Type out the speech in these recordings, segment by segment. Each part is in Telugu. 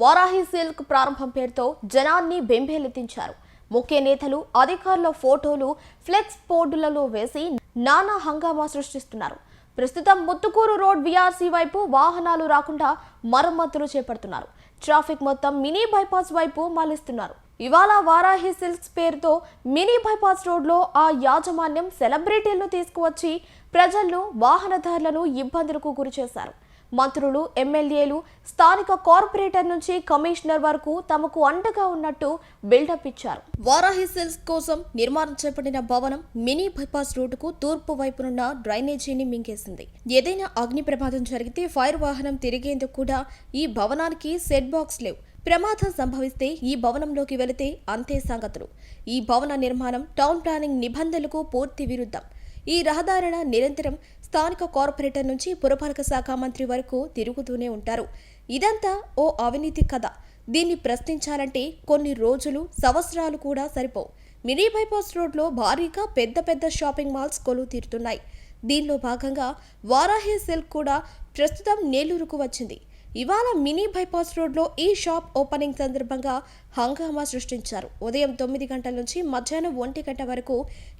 వారాహి సిల్క్ ప్రారంభం పేరుతో జనాన్ని బెంబేలెత్తించారు. ముఖ్య నేతలు అధికారుల ఫోటోలు ఫ్లెక్స్ బోర్డులలో వేసి నానా హంగామా సృష్టిస్తున్నారు. ప్రస్తుతం ముత్తుకూరు రోడ్ విఆర్సీ వైపు వాహనాలు రాకుండా మరమ్మతులు చేపడుతున్నారు. ట్రాఫిక్ మొత్తం మినీ బైపాస్ వైపు మళ్ళిస్తున్నారు. ఇవాళ వారాహి సిల్క్స్ పేరుతో మినీ బైపాస్ రోడ్లో ఆ యాజమాన్యం సెలబ్రిటీలను తీసుకువచ్చి ప్రజలను వాహనదారులను ఇబ్బందులకు గురిచేశారు. మంత్రులు ఎమ్మెల్యేలు స్థానిక కార్పొరేటర్ నుంచి కమిషనర్ వరకు తమకు అండగా ఉన్నట్టు బిల్డప్ ఇచ్చారు. వారాహి సెల్స్ కోసం నిర్మాణం చేపట్టిన భవనం మినీ బైపాస్ రోడ్డుకు తూర్పు వైపునున్న డ్రైనేజీని మింగేసింది. ఏదైనా అగ్ని ప్రమాదం జరిగితే ఫైర్ వాహనం తిరిగేందుకు కూడా ఈ భవనానికి సెట్ బాక్స్ లేవు. ప్రమాదం సంభవిస్తే ఈ భవనంలోకి వెళితే అంతే సంగతులు. ఈ భవన నిర్మాణం టౌన్ ప్లానింగ్ నిబంధనలకు పూర్తి విరుద్ధం. ఈ రహదారిన నిరంతరం స్థానిక కార్పొరేటర్ నుంచి పురపాలక శాఖ మంత్రి వరకు తిరుగుతూనే ఉంటారు. ఇదంతా ఓ అవినీతి కథ. దీన్ని ప్రశ్నించాలంటే కొన్ని రోజులు సంవత్సరాలు కూడా సరిపోవు. మినీ బైపాస్ రోడ్లో భారీగా పెద్ద పెద్ద షాపింగ్ మాల్స్ కొలువు తీరుతున్నాయి. దీనిలో భాగంగా వారాహి సిల్క్ కూడా ప్రస్తుతం నేలూరుకు వచ్చింది. ఇవాళ మినీ బైపాస్ రోడ్లో ఈ షాప్ ఓపెనింగ్ సందర్భంగా హంగామా సృష్టించారు. ఉదయం తొమ్మిది గంటల నుంచి మధ్యాహ్నం ఒంటి గంట వరకు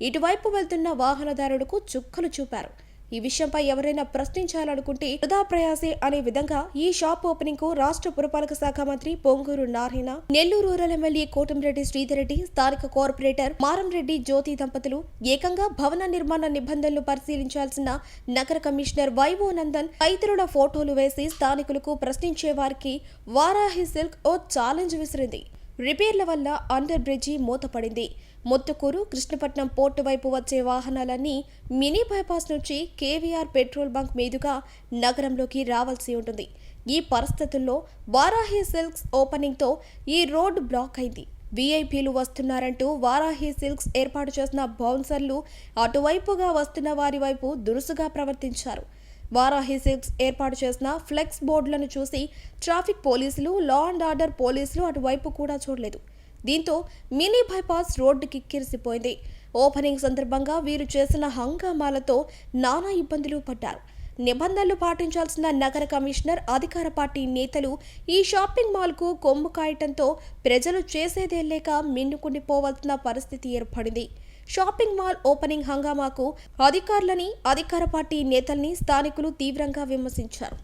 ఇటువైపు వెళ్తున్న వాహనదారులకు చుక్కలు చూపారు. ఈ విషయంపై ఎవరైనా ప్రశ్నించాలనుకుంటే వృధా ప్రయాసే అనే విధంగా ఈ షాప్ ఓపెనింగ్కు రాష్ట్ర పురపాలక శాఖ మంత్రి పొంగూరు నారాయణ నెల్లూరు రూరల్ ఎమ్మెల్యే కోటంరెడ్డి శ్రీధర్ రెడ్డి స్థానిక కార్పొరేటర్ మారంరెడ్డి జ్యోతి దంపతులు ఏకంగా భవన నిర్మాణ నిబంధనలు పరిశీలించాల్సిన నగర కమిషనర్ వైవో నందన్ తదితరుల ఫోటోలు వేసి స్థానికులకు ప్రశ్నించే వారికి వారాహి సిల్క్ ఓ ఛాలెంజ్ విసిరింది. రిపేర్ల వల్ల అండర్ బ్రిడ్జి మూతపడింది. మొత్తుకూరు కృష్ణపట్నం పోర్టు వైపు వచ్చే వాహనాలన్నీ మినీ బైపాస్ నుంచి కేవీఆర్ పెట్రోల్ బంక్ మీదుగా నగరంలోకి రావాల్సి ఉంటుంది. ఈ పరిస్థితుల్లో వారాహి సిల్క్స్ ఓపెనింగ్తో ఈ రోడ్డు బ్లాక్ అయింది. వీఐపీలు వస్తున్నారంటూ వారాహి సిల్క్స్ ఏర్పాటు చేసిన బౌన్సర్లు అటువైపుగా వస్తున్న వారి వైపు దురుసుగా ప్రవర్తించారు. వారాహి సిల్క్స్ ఏర్పాటు చేసిన ఫ్లెక్స్ బోర్డులను చూసి ట్రాఫిక్ పోలీసులు లా అండ్ ఆర్డర్ పోలీసులు అటువైపు కూడా చూడలేదు. దీంతో మినీ బైపాస్ రోడ్డు కిక్కిరిసిపోయింది ఓపెనింగ్ సందర్భంగా వీరు చేసిన హంగామాలతో నానా ఇబ్బందులు పడ్డారు. నిబంధనలు పాటించాల్సిన నగర కమిషనర్ అధికార పార్టీ నేతలు ఈ షాపింగ్ మాల్కు కొమ్ము కాయటంతో ప్రజలు చేసేదే లేక మిన్నుకుండిపోవాల్సిన పరిస్థితి ఏర్పడింది. షాపింగ్ మాల్ ఓపెనింగ్ హంగామాకు అధికారులని అధికార పార్టీ నేతల్ని స్థానికులు తీవ్రంగా విమర్శించారు.